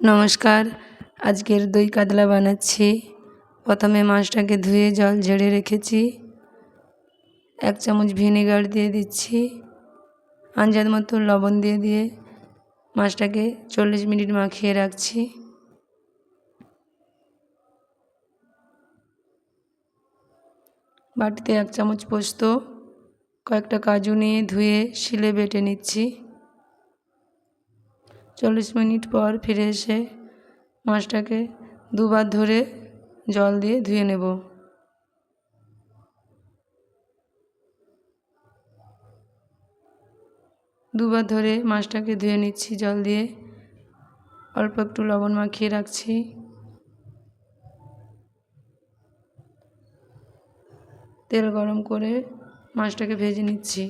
নমস্কার। আজকের দই কাতলা বানাচ্ছি। প্রথমে মাছটাকে ধুয়ে জল ঝেড়ে রেখেছি। এক চামচ ভিনেগার দিয়ে দিচ্ছি। আঞ্জাদ মতো লবণ দিয়ে দিয়ে মাছটাকে চল্লিশ মিনিট মাখিয়ে রাখছি। বাটিতে এক চামচ পোস্ত, কয়েকটা কাজু নিয়ে ধুয়ে শিলে বেটে নিচ্ছি। চল্লিশ মিনিট পর ফিরে এসে মাছটাকে দুবার ধরে জল দিয়ে ধুয়ে নেব। দুবার ধরে মাছটাকে ধুয়ে নিচ্ছি, জল দিয়ে। অল্প একটু লবণ মাখিয়ে রাখছি। তেল গরম করে মাছটাকে ভেজে নিচ্ছি।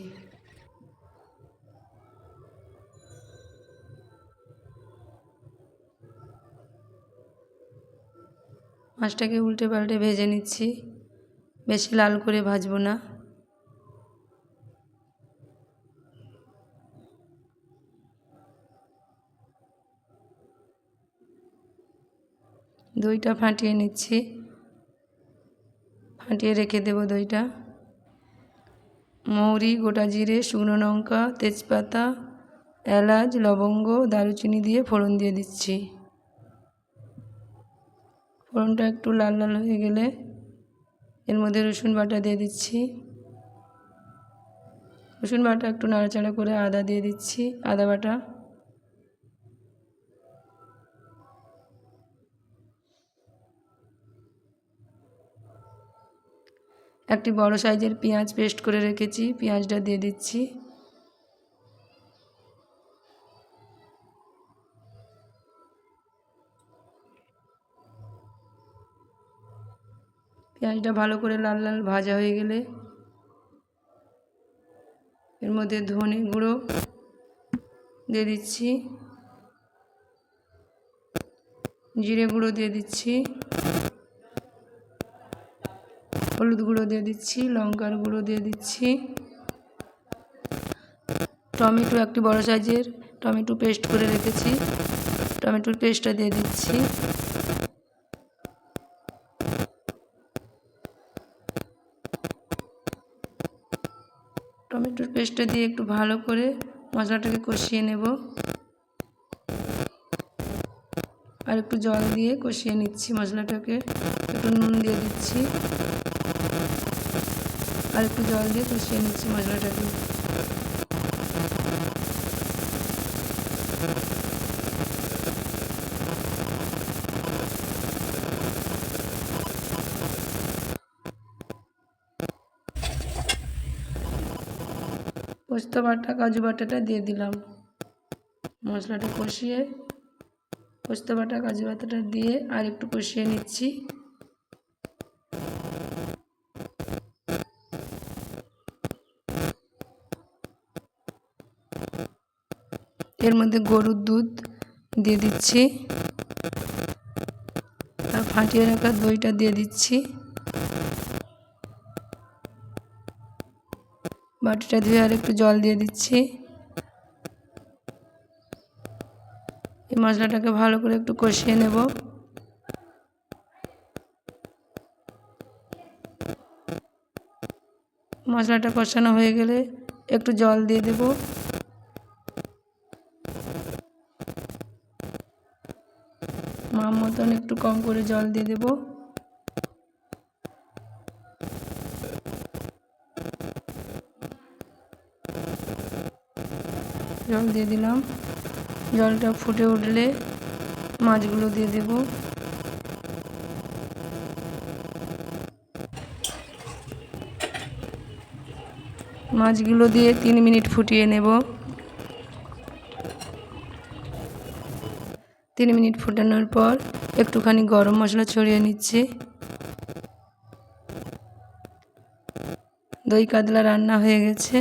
মাছটাকে উল্টে পাল্টে ভেজে নিচ্ছি। বেশি লাল করে ভাজবো না। দইটা ফাটিয়ে নিচ্ছি। ফাটিয়ে রেখে দেবো দইটা। মৌরি, গোটা জিরে, শুকনো লঙ্কা, তেজপাতা, এলাচ, লবঙ্গ, দারুচিনি দিয়ে ফোড়ন দিয়ে দিচ্ছি। ফোড়নটা একটু লাল লাল হয়ে গেলে এর মধ্যে রসুন বাটা দিয়ে দিচ্ছি। রসুন বাটা একটু নাড়াচাড়া করে আদা দিয়ে দিচ্ছি, আদা বাটা। একটি বড় সাইজের পেঁয়াজ পেস্ট করে রেখেছি, পেঁয়াজটা দিয়ে দিচ্ছি। পেঁয়াজটা ভালো করে লাল লাল ভাজা হয়ে গেলে এর মধ্যে ধনে গুঁড়ো দিয়ে দিচ্ছি, জিরে গুঁড়ো দিয়ে দিচ্ছি, হলুদ গুঁড়ো দিয়ে দিচ্ছি, লঙ্কার গুঁড়ো দিয়ে দিচ্ছি। টমেটো একটি বড় সাইজের টমেটো পেস্ট করে রেখেছি, টমেটোর পেস্টটা দিয়ে দিচ্ছি। টমেটোর পেস্টটা দিয়ে একটু ভালো করে মশলাটাকে কষিয়ে নেব। আর একটু জল দিয়ে কষিয়ে নিচ্ছি মশলাটাকে। একটু নুন দিয়ে দিচ্ছি। আর একটু জল দিয়ে কষিয়ে নিচ্ছি মশলাটাকে। পোস্ত বাটা, কাজু বাটাটা দিয়ে দিলাম। মশলাটা কষিয়ে পোস্ত বাটা, কাজু বাটাটা দিয়ে আর একটু কষিয়ে নিচ্ছি। এর মধ্যে গরুর দুধ দিয়ে দিচ্ছি। আর ফাটিয়ে রাখা দইটা দিয়ে দিচ্ছি। বাটিটা ধুয়ে আর একটু জল দিয়ে দিচ্ছি। এই মশলাটাকে ভালো করে একটু কষিয়ে নেব। মশলাটা কষানো হয়ে গেলে একটু জল দিয়ে দেব। মাম মতন একটু কম করে জল দিয়ে দেবো। জল দিয়ে দিলাম। জলটা ফুটে উঠলে মাছগুলো দিয়ে দেব। মাছগুলো দিয়ে তিন মিনিট ফুটিয়ে নেব। তিন মিনিট ফুটানোর পর একটুখানি গরম মশলা ছড়িয়ে নিচ্ছি। দই কাতলা রান্না হয়ে গেছে।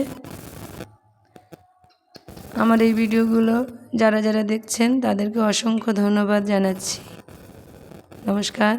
আমার এই ভিডিওগুলো যারা যারা দেখছেন তাদেরকে অসংখ্য ধন্যবাদ জানাচ্ছি। নমস্কার।